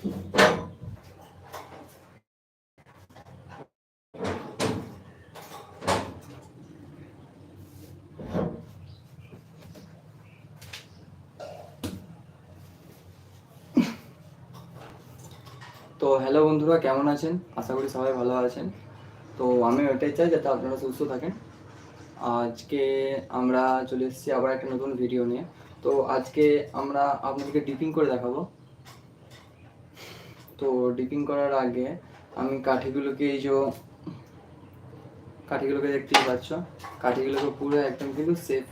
তো হ্যালো বন্ধুরা, কেমন আছেন? আশা করি সবাই ভালো আছেন। তো আমি ওইটাই চাই যাতে আপনারা সুস্থ থাকেন। আজকে আমরা চলে এসেছি আবার একটা নতুন ভিডিও নিয়ে। তো আজকে আমরা আপনাদেরকে ডিপিং করে দেখাবো। তো ডিপিং করার আগে আমি কাঠিগুলোকে এই যে কাঠিগুলোকে দেখতেই পাচ্ছ, কাঠিগুলোকে পুরো একদম কিন্তু সেফ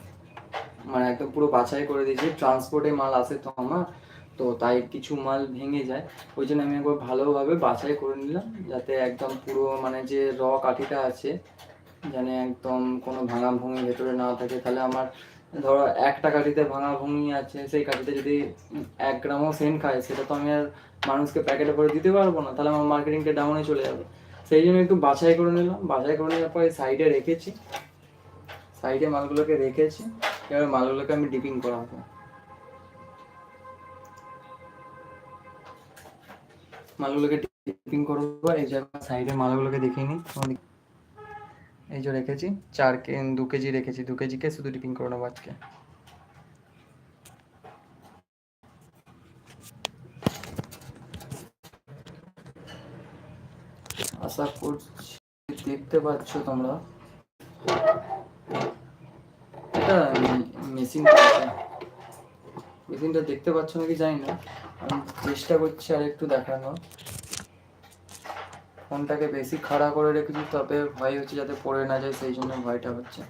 মানে একদম পুরো বাছাই করে দিয়েছি। ট্রান্সপোর্টে মাল আসে তো আমার, তো তাই কিছু মাল ভেঙে যায়। ওই জন্য আমি একবার ভালোভাবে বাছাই করে নিলাম, যাতে একদম পুরো মানে যে র কাঠিটা আছে, যেন একদম কোনো ভাঙা ভুঙি ভেতরে না থাকে। তাহলে আমার ধরো একটা কাঠিতে ভাঙা ভুঙি আছে, সেই কাঠিতে যদি এক গ্রামও সেন্ট খায়, সেটা তো আমি আর মানুষকে প্যাকেটে করে দিতে পারব না, তাহলে আমার মার্কেটিংটা ডাউনে চলে যাবে। সেই জন্য একটু বাছাই করে নিলাম। বাছাই করে নেওয়ার পরে সাইডে রেখেছি। সাইডে মালগুলোকে রেখেছি। এবার মালগুলোকে আমি ডিপিং করাবো। মালগুলোকে ডিপিং করব। এই যে সাইডে মালগুলোকে দেখিয়ে নিই। এই যে রেখেছি, চার কে দু কেজি রেখেছি। দু কেজিকে শুধু ডিপিং করে নেব আজকে। আশা করছি দেখতে পাচ্ছ তোমরা। এটা মেশিন মেশিনটা দেখতে পাচ্ছ নাকি জানি না। আমি চেষ্টা করছি আর একটু দেখানো ফোনটাকে বেশি খাড়া করে রেখেছি, তবে ভয় হচ্ছে যাতে পড়ে না যায়, সেই জন্য ভয়টা হচ্ছে।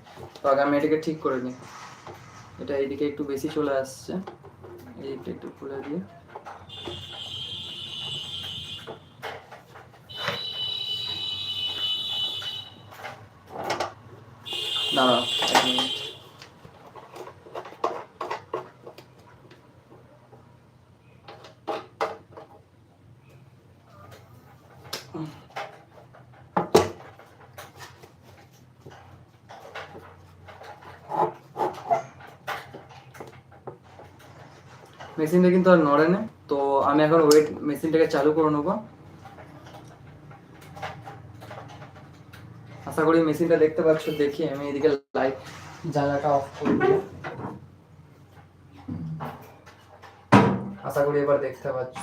তো আগে আমি এটাকে ঠিক করে নিই। এটা এইদিকে একটু বেশি চলে আসছে। এইটা একটু খুলে দিয়ে না এক মিনিট মেশিনটা কিন্তু আর নড়ে না তো আমি এখন ওয়েট মেশিনটাকে চালু করে নেব আশা করি মেশিনটা দেখতে পাচ্ছ, দেখি আমি এদিকে লাইট জ্বালাটা অফ করে আশা করি এবার দেখতে পাচ্ছ।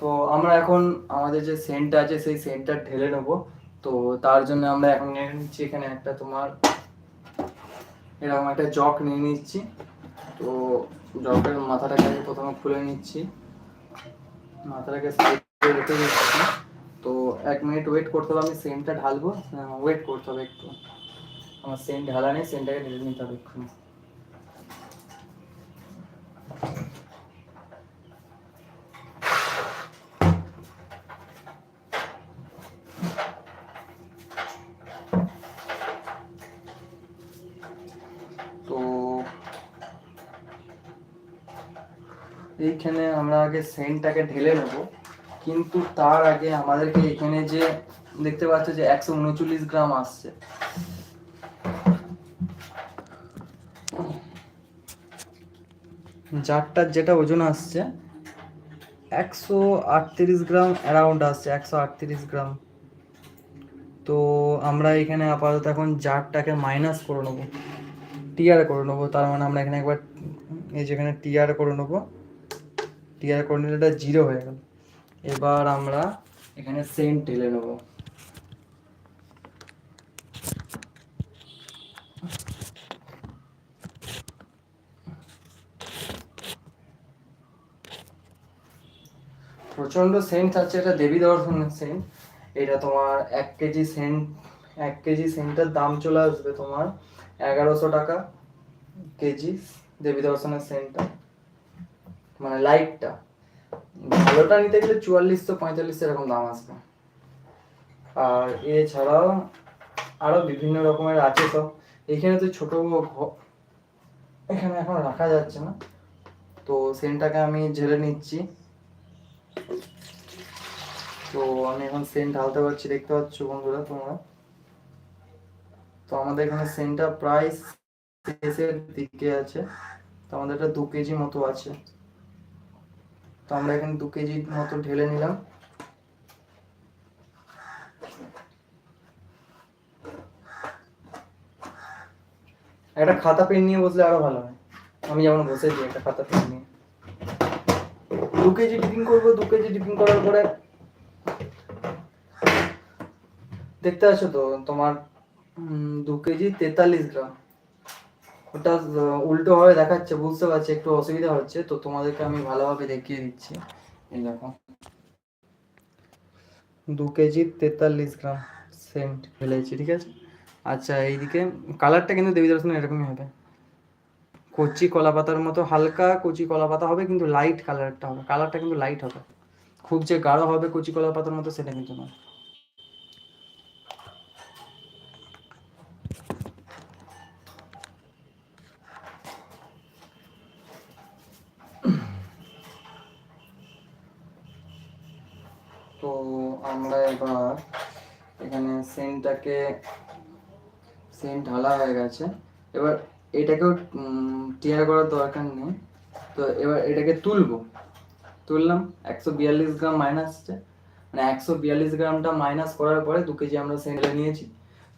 তো আমরা এখন আমাদের যে সেন্টটা আছে, সেই সেন্টটা ঢেলে নেব। তো তার জন্য আমরা এখন নিয়ে নিচ্ছি এখানে একটা তোমার, এরকম একটা জগ নিয়ে নিচ্ছি। তো জগের মাথাটাকে প্রথমে খুলে নিচ্ছি। মাথাটাকে রেখে দিচ্ছি তো এক মিনিট ওয়েট করতে হবে, আমি সেন্টটা ঢালবো। ওয়েট করতে হবে একটু। আমার সেন্ট ঢালা নেই সেন্টটাকে ঢেলে নিতে হবে এক্ষুনি। তো এইখানে আমরা আগে সেন্টটাকে ঢেলে নেব। কিন্তু তার আগে আমাদেরকে এখানে যে দেখতে পাচ্ছ যে একশো উনচল্লিশ গ্রাম আসছে। জারটার যেটা ওজন আসছে, একশো আটত্রিশ গ্রাম অ্যারাউন্ড আসছে, একশো আটত্রিশ গ্রাম। তো আমরা এখানে আপাতত এখন জারটাকে মাইনাস করে নেব টিআর করে নেব, তার মানে আমরা এখানে একবার এই যেখানে টিআর করে নেব টিআর করে নিলে এটা জিরো হয়ে গেল। এবার আমরা এখানে সেন্ট ঢেলে নেব। প্রচণ্ড সেন্ট আছে, এটা দেবী দর্শনের সেন্ট। এটা তোমার এক কেজি সেন্ট, এক কেজি সেন্টের দাম চলে আসবে তোমার এগারোশো টাকা কেজি দেবী দর্শনের সেন্টটা মানে লাইটটা। ভালোটা নিতে গেলে চুয়াল্লিশশো পঁয়তাল্লিশ এরকম দাম আসবে। আর এছাড়াও আরও বিভিন্ন রকমের আছে সব। এখানে তো ছোট এখানে এখন রাখা যাচ্ছে না। তো সেন্টটাকে আমি ঝেড়ে নিচ্ছি। তো আমি এখন সেন্ট ঢালতে পারছি, দেখতে পাচ্ছ বন্ধুরা তোমরা? তো আমাদের এখানে সেন্টটা প্রায় শেষের দিকে আছে। তো আমাদের এটা দু কেজি মতো আছে। তো আমরা এখানে দু কেজি মতো ঢেলে নিলাম। একটা খাতা পেন নিয়ে বসলে আরও ভালো হয়। আমি যেমন বসেছি, একটা খাতা পেন নিয়ে। দু কেজি ডিপিং করব, দু কেজি ডিপিং করার পরে দেখতে আছো তো, তোমার দু কেজি তেতাল্লিশ গ্রাম। ওটা আহ, উল্টো ভাবে দেখাচ্ছে বুঝতে পারছি একটু অসুবিধা হচ্ছে তো তোমাদেরকে আমি ভালোভাবে দেখিয়ে দিচ্ছি। এই দেখো। দু কেজি তেতাল্লিশ গ্রাম সেন্ট ফেলেছি ঠিক আছে? আচ্ছা এইদিকে কালারটা কিন্তু দেবী দর্শন এরকমই হবে। কচি কলা পাতার মতো হালকা কচি কলা পাতা হবে কিন্তু লাইট কালারটা হবে। কালারটা কিন্তু লাইট হবে। খুব যে গাঢ় হবে কচি কলা পাতার মতো সেটা কিন্তু না তো আমরা এবার এখানে সেন্টটাকে সেন্ট ঢালা হয়ে গেছে। এবার এটাকেও টিয়ার করার দরকার নেই। তো এবার এটাকে তুলবো। তুললাম, একশো বিয়াল্লিশ গ্রাম মাইনাস মানে একশো বিয়াল্লিশ গ্রামটা মাইনাস করার পরে দু কেজি আমরা সেন্ট নিয়েছি।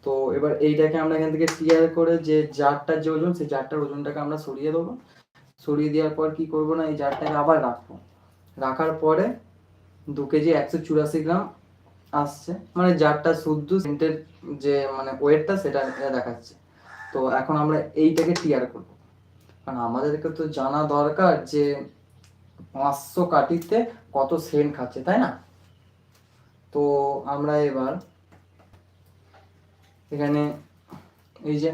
তো এবার এইটাকে আমরা এখান থেকে টিয়ার করে যে জারটার যে ওজন, সেই জারটার ওজনটাকে আমরা সরিয়ে দেবো। সরিয়ে দেওয়ার পর কি করব না, এই জারটাকে আবার রাখব। রাখার পরে দু কেজি একশো চুরাশি গ্রাম আসছে। মানে জারটা শুদ্ধ সেন্টের যে মানে ওয়েটটা সেটা দেখাচ্ছে। তো এখন আমরা এইটাকে টিয়ার করব। কারণ আমাদেরকে তো জানা দরকার যে, পাঁচশো কাঠিতে কত সেন্ট খাচ্ছে, তাই না? তো আমরা এবার এখানে এই যে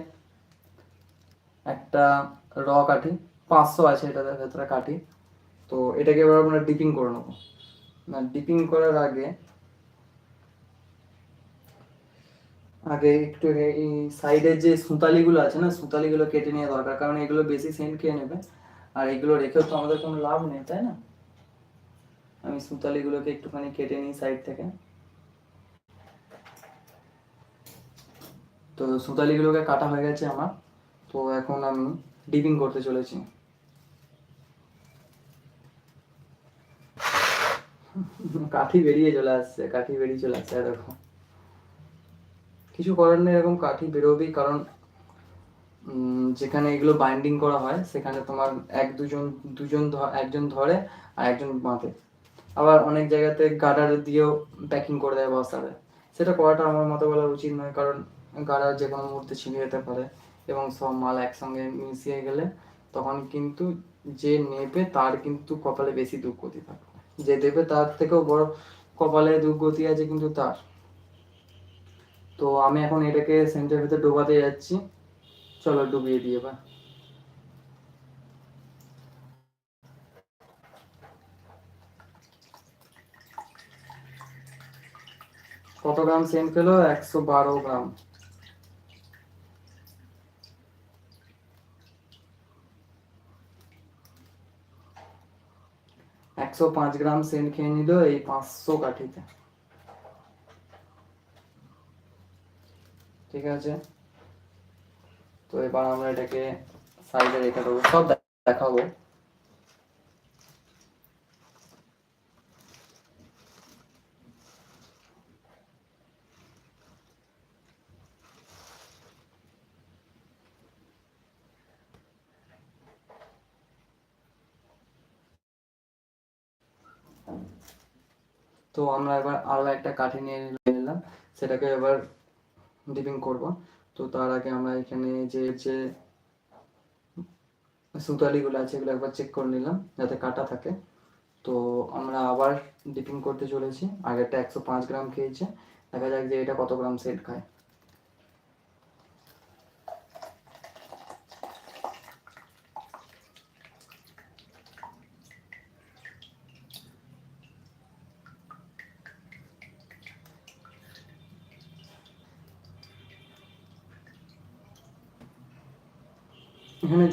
একটা র কাঠি, পাঁচশো আছে এটার ভেতরে কাঠি। তো এটাকে এবার আমরা ডিপিং করে নেব। না ডিপিং করার আগে আগে একটু এই সাইডের যে সুতালিগুলো আছে না, সুতালিগুলো কেটে নেওয়া দরকার, কারণ এগুলো বেশি সেন্ট খেয়ে নেবে। আর এগুলো রেখেও তো আমাদের কোনো লাভ নেই, তাই না? আমি সুতালিগুলোকে একটুখানি কেটে নিই সাইড থেকে। তো সুতালিগুলোকে কাটা হয়ে গেছে আমার। তো এখন আমি ডিপিং করতে চলেছি। কাঠি বেরিয়ে চলে আসছে, কাঠি বেরিয়ে চলে আসছে, দেখো। কিছু করার নেই, এরকম কাঠি বেরোবেই। কারণ যেখানে এগুলো বাইন্ডিং করা হয়, সেখানে তোমার এক, দুজন দুজন একজন ধরে আর একজন বাঁধে। আবার অনেক জায়গাতে গাডার দিয়েও প্যাকিং করে দেয় বস্তাতে সেটা করাটা আমার মতো বলা উচিত নয়, কারণ গাডার যে কোনো মুহূর্তে ছিঁড়ে যেতে পারে এবং সব মাল একসঙ্গে মিশিয়ে গেলে তখন কিন্তু যে নেবে তার কিন্তু কপালে বেশি দুর্গতি থাকে যে দেবে তার থেকেও বড় কপালে দুর্গতি আছে কিন্তু তার। তো আমি এখন এটাকে সেন্টার ভিতরে ডোবাতে যাচ্ছি। চলো ডুবিয়ে দিয়ে এবার। কত গ্রাম সেন্ট পেল একশো বারো গ্রাম। একশো পাঁচ গ্রাম সেন্ট খেয়ে নিল এই পাঁচশো কাঠিতে। ঠিক আছে? তো এবার আমরা এটাকে সাইডে রেখে দেবো। সব দেখাবো। তো আমরা এবার আরও একটা কাঠি নিয়ে নিলাম। সেটাকে এবার ডিপিং করব। তো তার আগে আমরা এখানে যে যে সুতালিগুলো আছে এগুলো একবার চেক করে নিলাম, যাতে কাটা থাকে। তো আমরা আবার ডিপিং করতে চলেছি। আগেরটা একশো পাঁচ গ্রাম খেয়েছে। দেখা যাক যে এটা কত গ্রাম সেট খায়।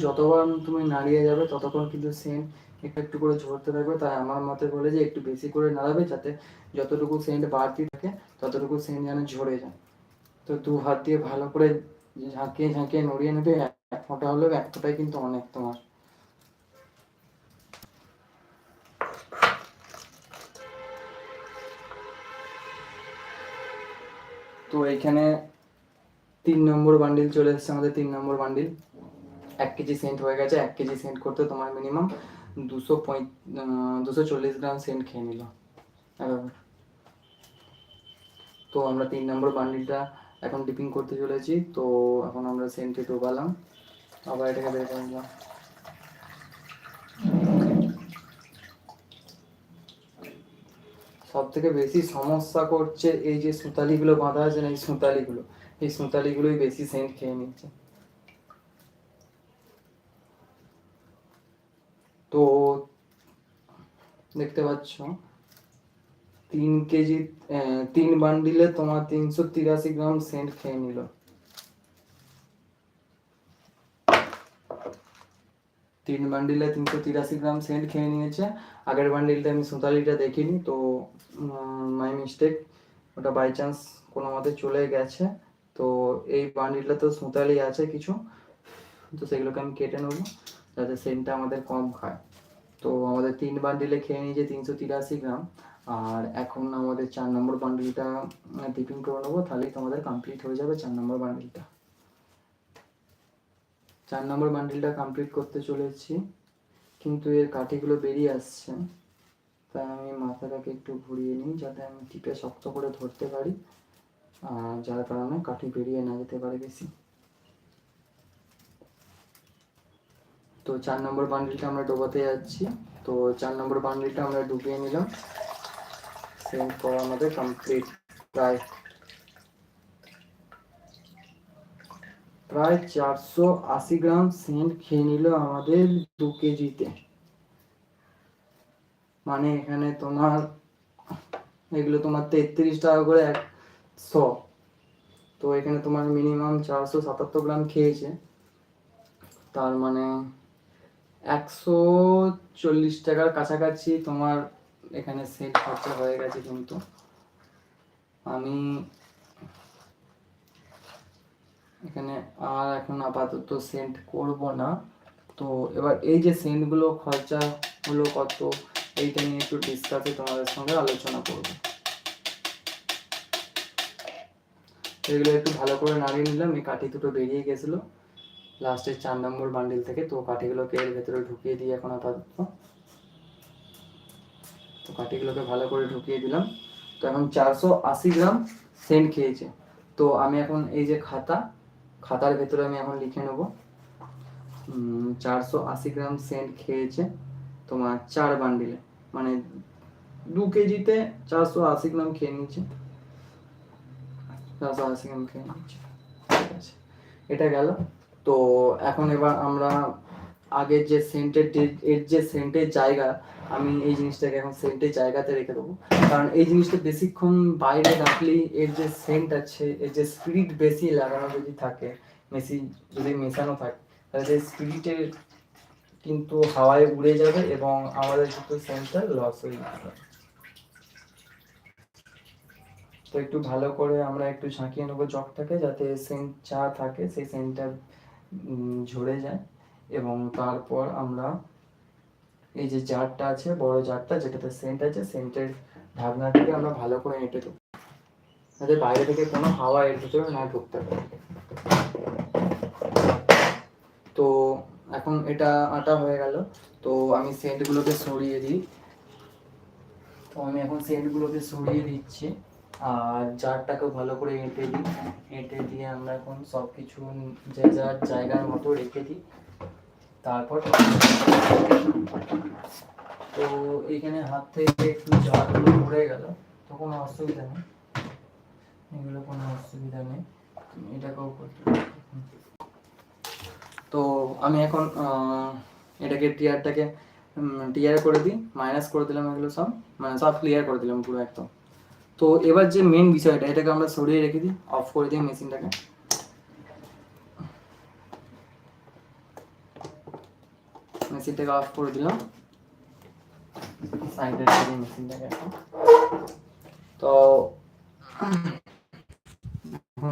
যতবার তুমি নাড়িয়ে যাবে, ততক্ষণ কিন্তু সেন্ট একটু একটু করে ঝরতে থাকবে। তাই আমার মতে বলে যে, একটু বেশি করে নাড়াবে যাতে যতটুকু সেন্ট বাড়তি থাকে, ততটুকু সেন্ট যেন ঝরে যায়। তো দু হাত দিয়ে ভালো করে ঝাঁকিয়ে ঝাঁকিয়ে নড়িয়ে নেবে, এক ফোঁটা হলেও এক ফোঁটাই কিন্তু অনেক তোমার। তো এইখানে তিন নম্বর বান্ডিল চলে এসছে, আমাদের তিন নম্বর বান্ডিল এক কেজি সেন্ট হয়ে গেছে, এক কেজি সেন্ট করতে তোমার মিনিমাম দুশো পঁয় দুশো চল্লিশ গ্রাম সেন্ট খেয়ে নিল। তো আমরা তিন নম্বর বান্ডিলটা এখন ডিপিং করতে চলেছি, তো এখন আমরা সেন্টে ডোবালাম। আবার এটাকে বের করে নিলাম। সব থেকে বেশি সমস্যা করছে এই যে সুতালিগুলো বাঁধা আছে না, এই সুতালিগুলো, এই সুতালিগুলোই বেশি সেন্ট খেয়ে নিচ্ছে। তো দেখতে পাচ্ছ, তিন কেজি তিন বান্ডিলে তোমার তিনশো তিরাশি গ্রাম সেন্ট খেয়ে নিল। তিন বান্ডিলে তিনশো তিরাশি গ্রাম সেন্ট খেয়ে নিয়েছে। আগের বান্ডিলটা আমি সুতালিটা দেখিনি, তো মাই মিস্টেক ওটা বাই চান্স কোনো মতে চলে গেছে। তো, এই বান্ডিলটা তো সুতালি আছে কিছু, তো সেগুলোকে আমি কেটে নেব। যাতে সেন্টটা আমাদের কম খায়। তো আমাদের তিন বান্ডিলে খেয়ে নিয়েছে তিনশো তিরাশি গ্রাম। আর এখন আমাদের চার নম্বর বান্ডিলটা টিফিন করে নেব, তাহলেই তোমাদের কমপ্লিট হয়ে যাবে চার নম্বর বান্ডিলটা চার নম্বর বান্ডিলটা কমপ্লিট করতে চলেছি, কিন্তু এর কাঠিগুলো বেরিয়ে আসছে। তাই আমি মাথাটাকে একটু ঘুরিয়ে নিই, যাতে আমি টিপে শক্ত করে ধরতে পারি, আর যার কারণে কাঠি বেরিয়ে না যেতে পারে বেশি। তো চার নম্বর বান্ডিলটা আমরা ডোবাতে যাচ্ছি। তো চার নম্বর বান্ডিলটা আমরা ডুবিয়ে নিলাম। সেন্ড করা আমাদের কমপ্লিট প্রায় প্রায় চারশো আশি গ্রাম সেন্ট খেয়ে নিল আমাদের দু কেজিতে। মানে এখানে তোমার, এগুলো তোমার তেত্রিশ টাকা করে একশো। তো এখানে তোমার মিনিমাম চারশো সাতাত্তর গ্রাম খেয়েছে। তার মানে একশো চল্লিশ টাকার কাছাকাছি তোমার এখানে সেট খরচা হয়ে গেছে কিন্তু। আমি এখানে আর এখন আপাতত সেন্ট করব না। তো এবার এই যে সেন্টগুলো খরচা হলো কত, এইটা নিয়ে একটু ডিসকাসে তোমাদের সঙ্গে আলোচনা করব। এগুলো একটু ভালো করে নাড়িয়ে নিলাম, এই কাঠি দুটো বেরিয়ে গেছিল। লাস্টের চার নম্বর বান্ডিল থেকে তো কাঠিগুলোকে এর ভেতরে ঢুকিয়ে দিই এখন আপাতত তো কাঠিগুলোকে ভালো করে ঢুকিয়ে দিলাম। তো এখন চারশো আশি গ্রাম সেন্ট খেয়েছে। তো আমি এখন এই যে খাতা, খাতার ভেতরে আমি এখন লিখে নেব। চারশো আশি গ্রাম সেন্ট খেয়েছে তোমার চার বান্ডিলে মানে দু কেজিতে চারশো আশি গ্রাম খেয়ে নিচ্ছে চারশো আশি গ্রাম খেয়ে নিচ্ছে ঠিক আছে। এটা গেল। তো এখন এবার আমরা আগের যে সেন্টের এর যে সেন্টের জায়গা, আমি এই জিনিসটাকে এখন সেন্টের জায়গাতে রেখে দেবো। কারণ এই জিনিসটা বেশিক্ষণ বাইরে রাখলেই এর যে সেন্ট আছে, এর যে স্পিরিট বেশি লাগানো যদি থাকে, মেশি, যদি মেশানো থাকে, তাহলে সেই স্পিরিটের কিন্তু হাওয়ায় উড়ে যাবে এবং আমাদের কিন্তু সেন্টটা লস হয়ে যাবে। তো একটু ভালো করে আমরা একটু ঝাঁকিয়ে নেব জগটাকে, যাতে সেন্ট যা থাকে, সেই সেন্টটা ঝরে যায় এবং তারপর আমরা এই যে জারটা আছে, বড় জারটা যেটাতে সেন্ট আছে সেন্টের ঢাকনাটাকে আমরা ভালো করে এঁটে দেবো যাতে বাইরে থেকে কোনো হাওয়া এর ভিতরে না ঢুকতে পারে। তো এখন এটা আটা হয়ে গেল। তো আমি সেন্টগুলোকে সরিয়ে দিই। তো আমি এখন সেন্টগুলোকে সরিয়ে দিচ্ছি। আর জারটাকেও ভালো করে এঁটে দিই। এঁটে দিয়ে আমরা এখন সব কিছু যে যার জায়গার মতো রেখে দিই। তারপর তো এইখানে হাত থেকে একটু জারগুলো পড়ে গেল, তো কোনো অসুবিধা নেই। এগুলো কোনো অসুবিধা নেই। এটাকেও করতে তো আমি এখন এটাকে টিয়ারটাকে টিয়ার করে দিই। মাইনাস করে দিলাম এগুলো সব। মানে সব ক্লিয়ার করে দিলাম পুরো একদম। তো এবার যে মেন বিষয়টা, এটাকে আমরা সরিয়ে রেখে দিই অফ করে দিই মেশিনটাকে মেশিনটাকে অফ করে দিলাম। সাইডে মেশিনটাকে তো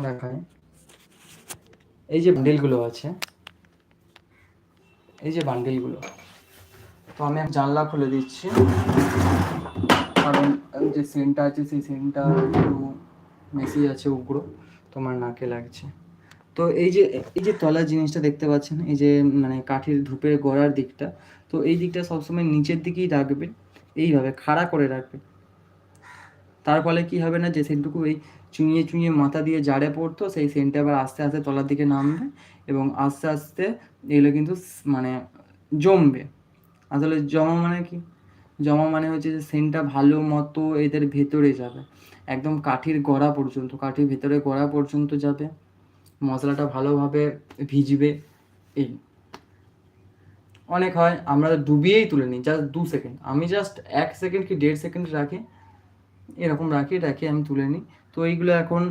দেখায় এই যে বান্ডিলগুলো আছে, এই যে বান্ডিলগুলো তো আমি জানলা খুলে দিচ্ছি। কারণ যে সেন্টটা আছে, সেই সেন্টটা একটু মেসেজ আছে উগ্র, তোমার নাকে লাগছে। তো এই যে এই যে তলার জিনিসটা দেখতে পাচ্ছেন, এই যে মানে কাঠির ধূপের গোড়ার দিকটা, তো এই দিকটা সবসময় নিচের দিকেই রাখবেন এইভাবে খাড়া করে রাখবেন তার ফলে কি হবে না, যে সেন্টুকু এই চুঁইয়ে চুঁইয়ে মাথা দিয়ে জাড়ে পড়তো, সেই সেন্টটা আবার আস্তে আস্তে তলার দিকে নামবে এবং আস্তে আস্তে এগুলো কিন্তু মানে জমবে। আসলে জমা মানে কি? জমা মানে হচ্ছে যে সেন্টটা ভালো মতো এদের ভেতরে যাবে। একদম কাঠির গড়া পর্যন্ত, কাঠির ভেতরে গড়া পর্যন্ত যাবে। মশলাটা ভালোভাবে ভিজবে। এই অনেক হয়, আমরা ডুবিয়েই তুলে নিই জাস্ট দু সেকেন্ড আমি জাস্ট এক সেকেন্ড কি দেড় সেকেন্ড রাখি, এরকম রাখি রাখি, আমি তুলে নিই। তো এইগুলো এখন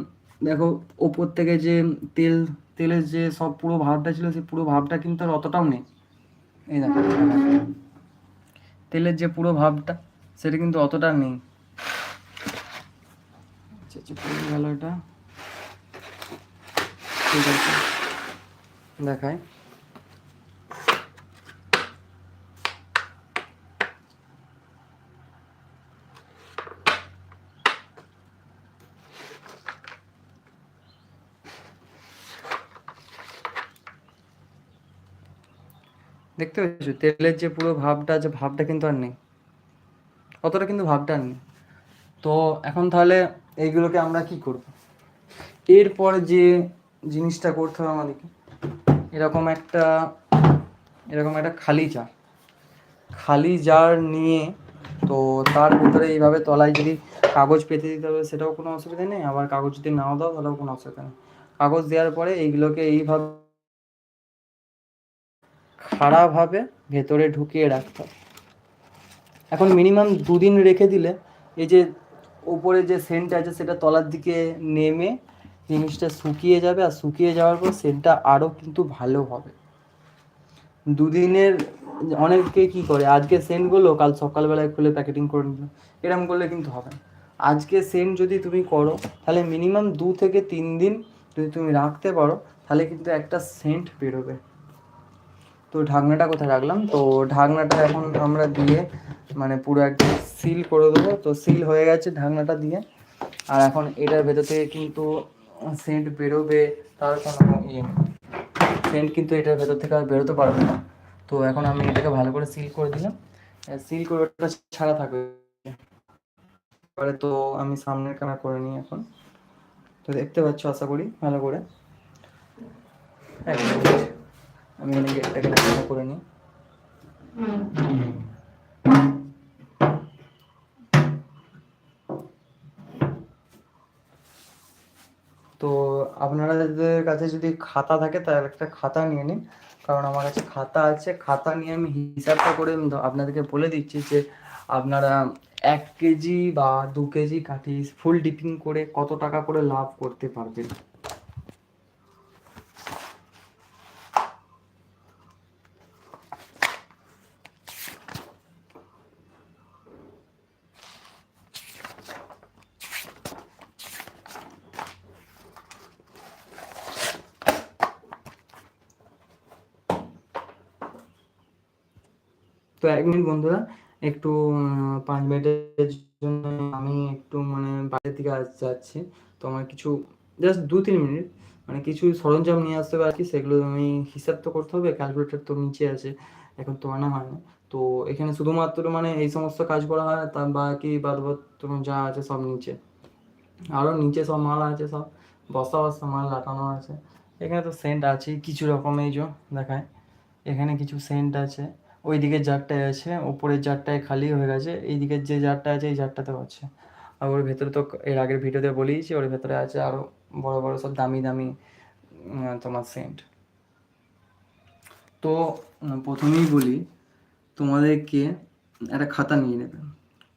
দেখো, ওপর থেকে যে তেল, তেলের যে সব পুরো ভাবটা ছিল, সেই পুরো ভাবটা কিন্তু আর অতটাও নেই। এই দেখো তেলের যে পুরো ভাবটা সেটা কিন্তু অতটা নেই। আচ্ছা আচ্ছা গেল এটা। দেখায় দেখতে পাচ্ছ তেলের যে পুরো ভাবটা আছে ভাবটা কিন্তু আর নেই। অতটা কিন্তু ভাবটা আর নেই। তো এখন তাহলে এইগুলোকে আমরা কি করব? এরপর যে জিনিসটা করতে হবে আমাদেরকে, এরকম একটা এরকম একটা খালি জার। খালি জার নিয়ে তো তার ভিতরে এইভাবে তলায় যদি কাগজ পেতে দিতে হবে, সেটাও কোনো অসুবিধা নেই। আবার কাগজ যদি নাও দাও, তাহলেও কোনো অসুবিধা নেই। কাগজ দেওয়ার পরে এইগুলোকে এইভাবে খাড়াভাবে ভেতরে ঢুকিয়ে রাখতে হবে। এখন মিনিমাম দুদিন রেখে দিলে এই যে উপরে যে সেন্ট আছে সেটা তলার দিকে নেমে জিনিসটা শুকিয়ে যাবে আর শুকিয়ে যাওয়ার পর সেন্টটা আরও কিন্তু ভালো হবে। দুদিনের অনেকে কি করে, আজকে সেন্টগুলো কাল সকালবেলায় খুলে প্যাকেটিং করে নিল এরকম করলে কিন্তু হবে না। আজকে সেন্ট যদি তুমি করো, তাহলে মিনিমাম দু থেকে তিন দিন যদি তুমি রাখতে পারো, তাহলে কিন্তু একটা সেন্ট বেরোবে। তো ঢাকনাটা কোথায় রাখলাম? তো ঢাকনাটা এখন আমরা দিয়ে মানে পুরো একদম সিল করে দেবো। তো সিল হয়ে গেছে ঢাকনাটা দিয়ে। আর এখন এটার ভেতর থেকে কিন্তু সেন্ট বেরোবে, তার কোনো ইয়ে সেন্ট কিন্তু এটার ভেতর থেকে আর বেরোতে পারবে না। তো এখন আমি এটাকে ভালো করে সিল করে দিলাম। সিল করে ওটা ছাড়া থাকবে। এবারে তো আমি সামনের ক্যামেরা করে নিই এখন। তো দেখতে পাচ্ছ আশা করি, ভালো করে। এক মিনিট। আমি এখানে গেটটাকে লাগানো করে নিই। তো আপনাদের কাছে যদি খাতা থাকে, তাহলে একটা খাতা নিয়ে নিন। কারণ আমার কাছে খাতা আছে, খাতা নিয়ে আমি হিসাবটা করে আপনাদেরকে বলে দিচ্ছি যে, আপনারা এক কেজি বা দু কেজি কাঠি, ফুল ডিপিং করে কত টাকা করে লাভ করতে পারবেন তো এক মিনিট বন্ধুরা, একটু পাঁচ মিনিটের জন্য আমি একটু মানে বাইরে থেকে আস- যাচ্ছি। তো আমার কিছু জাস্ট দু তিন মিনিট মানে কিছু সরঞ্জাম নিয়ে আসতে কি সেগুলো আমি হিসাব তো করতে হবে ক্যালকুলেটর তো নিচে আছে, এখন তো আনা হয় না। তো এখানে শুধুমাত্র মানে এই সমস্ত কাজ করা হয়, তা বাকি বাদ বাদ তোমার যা আছে সব নিচে। আরও নিচে সব মাল আছে সব, বস্তা বস্তা মাল লাটানো আছে। এখানে তো সেন্ট আছে কিছু রকম এই যে, দেখায়। এখানে কিছু সেন্ট আছে। ওই দিকের জারটায় আছে উপরের জারটায় খালি হয়ে গেছে, এই দিকের যে জারটা আছে, এই জারটাতেও আছে। আর ওর ভেতরে তো এর আগের ভিডিওতে বলেইছি ওর ভেতরে আছে আরও বড় বড় সব দামি দামি তোমার সেন্ট তো, প্রথমেই বলি, তোমাদেরকে একটা খাতা নিয়ে নেবে।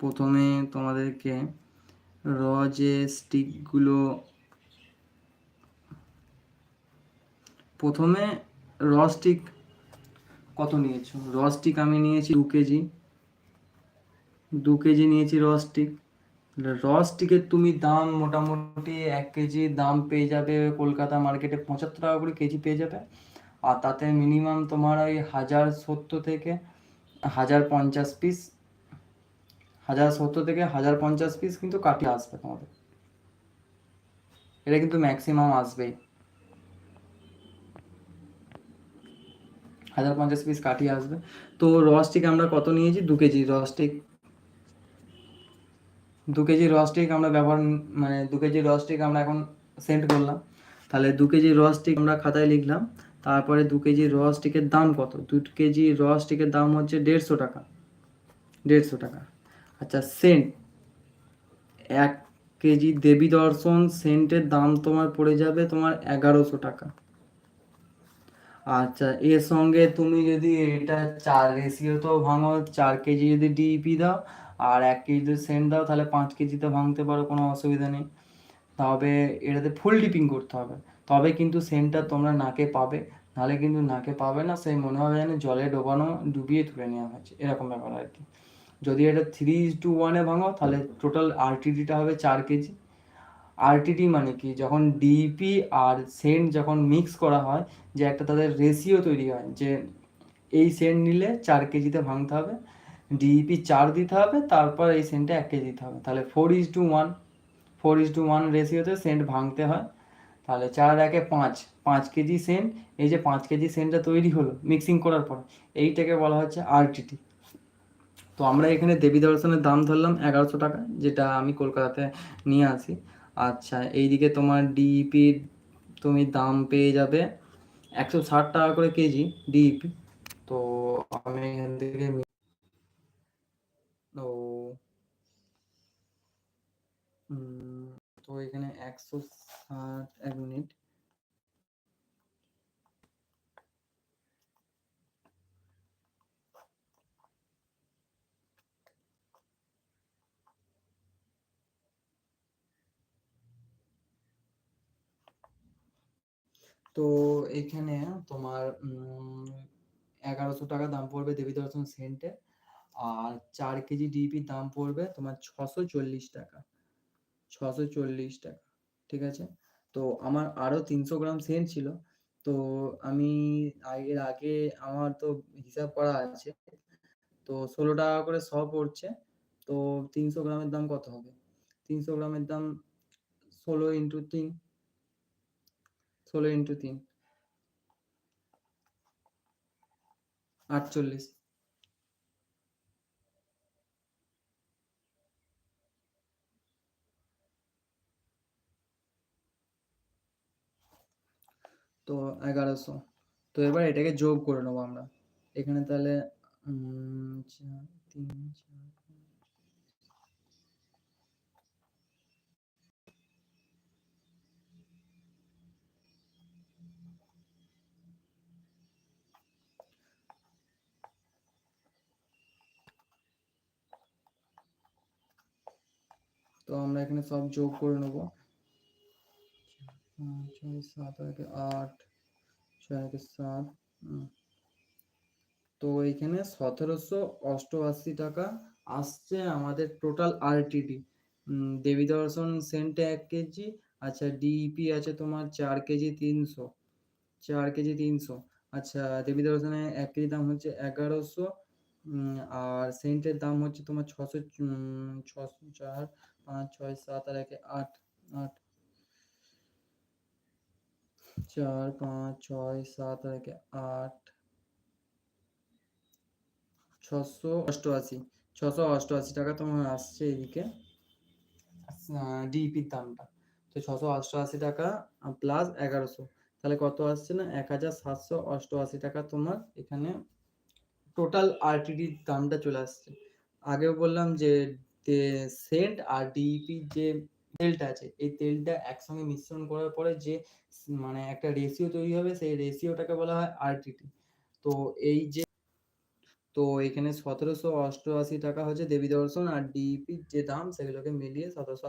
প্রথমে তোমাদেরকে র যে স্টিকগুলো প্রথমে র স্টিক কত নিয়েছো? র স্টিক আমি নিয়েছি দু কেজি। দু কেজি নিয়েছি র স্টিক র স্টিকের তুমি দাম মোটামুটি এক কেজি দাম পেয়ে যাবে কলকাতা মার্কেটে পঁচাত্তর টাকা করে কেজি পেয়ে যাবে। আর তাতে মিনিমাম তোমার ওই হাজার সত্তর থেকে হাজার পঞ্চাশ পিস, হাজার সত্তর থেকে হাজার পঞ্চাশ পিস কিন্তু কাটি আসবে তোমাদের। এটা কিন্তু ম্যাক্সিমাম আসবেই। হাজার পঞ্চাশ পিস কাঠি আসবে। তো রসটিক আমরা কত নিয়েছি? দু কেজি রসটিক দু কেজি রসটিক আমরা ব্যবহার মানে দু কেজি রসটিক আমরা এখন সেন্ড করলাম। তাহলে দু কেজি রসটিক আমরা খাতায় লিখলাম। তারপরে দু কেজি রসটিকের দাম কত? দু কেজি রসটিকের দাম হচ্ছে দেড়শো টাকা। দেড়শো টাকা। আচ্ছা সেন্ট এক কেজি দেবী দর্শন সেন্টের দাম তোমার পড়ে যাবে তোমার এগারোশো টাকা। আচ্ছা এর সঙ্গে তুমি যদি এটা চার রেশিওতেও ভাঙো, চার কেজি যদি ডিপি দাও আর এক কেজি যদি সেন্ট দাও, তাহলে পাঁচ কেজিতে ভাঙতে পারো, কোনো অসুবিধা নেই। তবে এটাতে ফুল ডিপিং করতে হবে। তবে কিন্তু সেন্টটা তোমরা নাকে পাবে, নাহলে কিন্তু নাকে পাবে না, সেই মনে হবে যেন জলে ডোবানো, ডুবিয়ে তুলে নেওয়া হয়েছে, এরকম ব্যাপার আর কি। যদি এটা থ্রি টু ওয়ানে ভাঙো, তাহলে টোটাল আরটিডিটা হবে চার কেজি। আরটিডি মানে কি? যখন ডিপি আর সেন্ট যখন মিক্স করা হয়, যে একটা তাদের রেশিও তৈরি হয়, যে এই সেন্ট নিলে চার কেজিতে ভাঙতে হবে ডিপি চার দিতে হবে, তারপর এই সেন্টে এক কেজি দিতে হবে। তাহলে four is to one four is to one রেশিওতে Saint ভাঙতে হয়। তাহলে চার একে পাঁচ পাঁচ কেজি সেন্ট এই যে পাঁচ কেজি সেন্টটা তৈরি হলো মিক্সিং করার পর, এইটাকে বলা হচ্ছে আরটিটি তো আমরা এখানে দেবী দর্শনের দাম ধরলাম এগারোশো টাকা, যেটা আমি কলকাতাতে নিয়ে আসি। আচ্ছা এইদিকে তোমার ডিইপি তুমি দাম পেয়ে যাবে একশো ষাট টাকা করে কেজি ডিইপি তো আমি এখান থেকে তো এখানে একশো ষাট এক মিনিট। তো এখানে তোমার এগারোশো টাকা দাম পড়বে দেবী দর্শন সেন্টে। আর চার কেজি ডিপির দাম পড়বে তোমার ছশো চল্লিশ টাকা। ছশো চল্লিশ টাকা, ঠিক আছে? তো আমার আরও তিনশো গ্রাম সেন্ট ছিল। তো আমি এর আগে আমার তো হিসাব করা আছে। তো ষোলো টাকা করে শ পড়ছে। তো তিনশো গ্রামের দাম কত হবে? তিনশো গ্রামের দাম ষোলো ইন্টু তিন ষোলো ইন্টু তিন। আটচল্লিশ। তো এগারোশো। তো এবার এটাকে যোগ করে নেব আমরা। এখানে তাহলে তিন, চার তো আমরা এখানে সব যোগ করে নেব। তো এখানে সতেরোশো অষ্টআশি টাকা আসছে আমাদের টোটাল আরটিডি দেবী দর্শন সেন্টে এক কেজি আচ্ছা ডিইপি আছে তোমার চার কেজি তিনশো, চার কেজি তিনশো। আচ্ছা দেবী দর্শনে এক কেজি দাম হচ্ছে এগারোশো আর সেন্টের দাম হচ্ছে তোমার ছশো ছশো চার পাঁচ, ছয়, সাত, আর একে আট আট। চার, পাঁচ, ছয়, সাত, আর একে আট। ছশো অষ্টআশি। ছশো অষ্টআশি টাকা তোমার আসছে এদিকে। ডিপির দামটা। তো ছশো অষ্টআশি টাকা প্লাস এগারোশো। তাহলে কত আসছে না? এক হাজার সাতশো অষ্টআশি টাকা তোমার এখানে টোটাল আরটিডির দামটা চলে আসছে। আগেও বললাম যে সেন্ট আর ডিইপি যে তেলটা আছে, এই তেলটা একসঙ্গে মিশ্রণ করার পরে যে মানে একটা রেশিও তৈরি হবে, সেই রেশিওটাকে বলা হয় আরটিটি তো এই যে, তো এখানে সতেরোশো অষ্টআশি টাকা হচ্ছে দেবী দর্শন আর ডিইপির যে দাম, সেগুলোকে মিলিয়ে সতেরোশো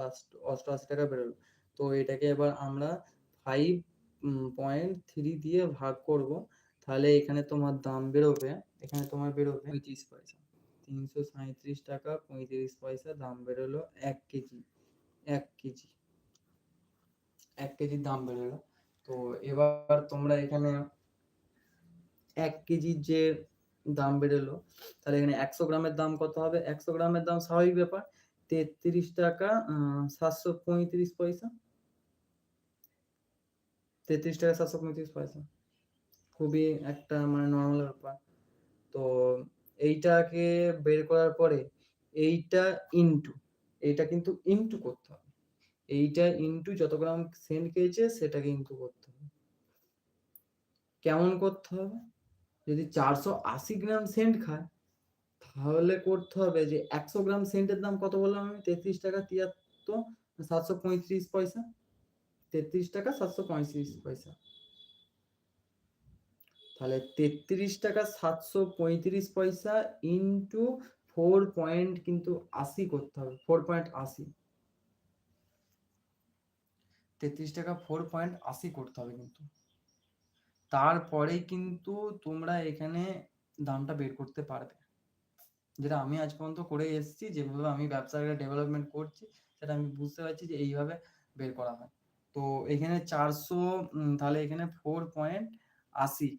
অষ্টআশি টাকা বেরোলো। তো এটাকে এবার আমরা ফাইভ পয়েন্ট থ্রি দিয়ে ভাগ করব। তাহলে এখানে তোমার দাম বেরোবে, এখানে তোমার বেরোবে পঁয়ত্রিশ পয়সা। তিনশো সাঁত্রিশ টাকা পঁয়ত্রিশ পয়সা, দাম বেরোলো এক কেজি এক কেজি, এক কেজির দাম বেরোলো। তো এবার তোমরা এখানে এক কেজির যে দাম বেরোলো, তাহলে এখানে একশো গ্রামের দাম কত হবে? একশো গ্রামের দাম স্বাভাবিক ব্যাপার, তেত্রিশ টাকা সাতশো পঁয়ত্রিশ পয়সা। তেত্রিশ টাকা, সাতশো পঁয়ত্রিশ পয়সা। খুবই একটা মানে নর্মাল ব্যাপার। তো এইটাকে বের করার পরে এইটা ইনটু এইটা কিন্তু ইনটু করতে হবে। এইটা ইনটু যত গ্রাম সেন্ট খেয়েছে সেটাকে ইনটু করতে হবে। কেমন করতে হবে? যদি চারশো আশি গ্রাম সেন্ট খায়, তাহলে করতে হবে যে একশো গ্রাম সেন্টের দাম কত বললাম আমি? তেত্রিশ টাকা তিয়াত্তর, সাতশো পঁয়ত্রিশ পয়সা। তেত্রিশ টাকা, সাতশো পঁয়ত্রিশ পয়সা। তাহলে তেত্রিশ টাকা সাতশো পঁয়ত্রিশ পয়সা ইন্টু ফোর পয়েন্ট কিন্তু আশি করতে হবে ফোর পয়েন্ট আশি। তেত্রিশ টাকা ফোর পয়েন্ট আশি করতে হবে কিন্তু। তারপরেই কিন্তু তোমরা এখানে দামটা বের করতে পারবে। যেটা আমি আজ পর্যন্ত করে এসেছি, যেভাবে আমি ব্যবসাকে ডেভেলপমেন্ট করছি, সেটা আমি বুঝতে পারছি যে এইভাবে বের করা হয়। তো এখানে চারশো তাহলে এখানে ফোর পয়েন্ট আশি।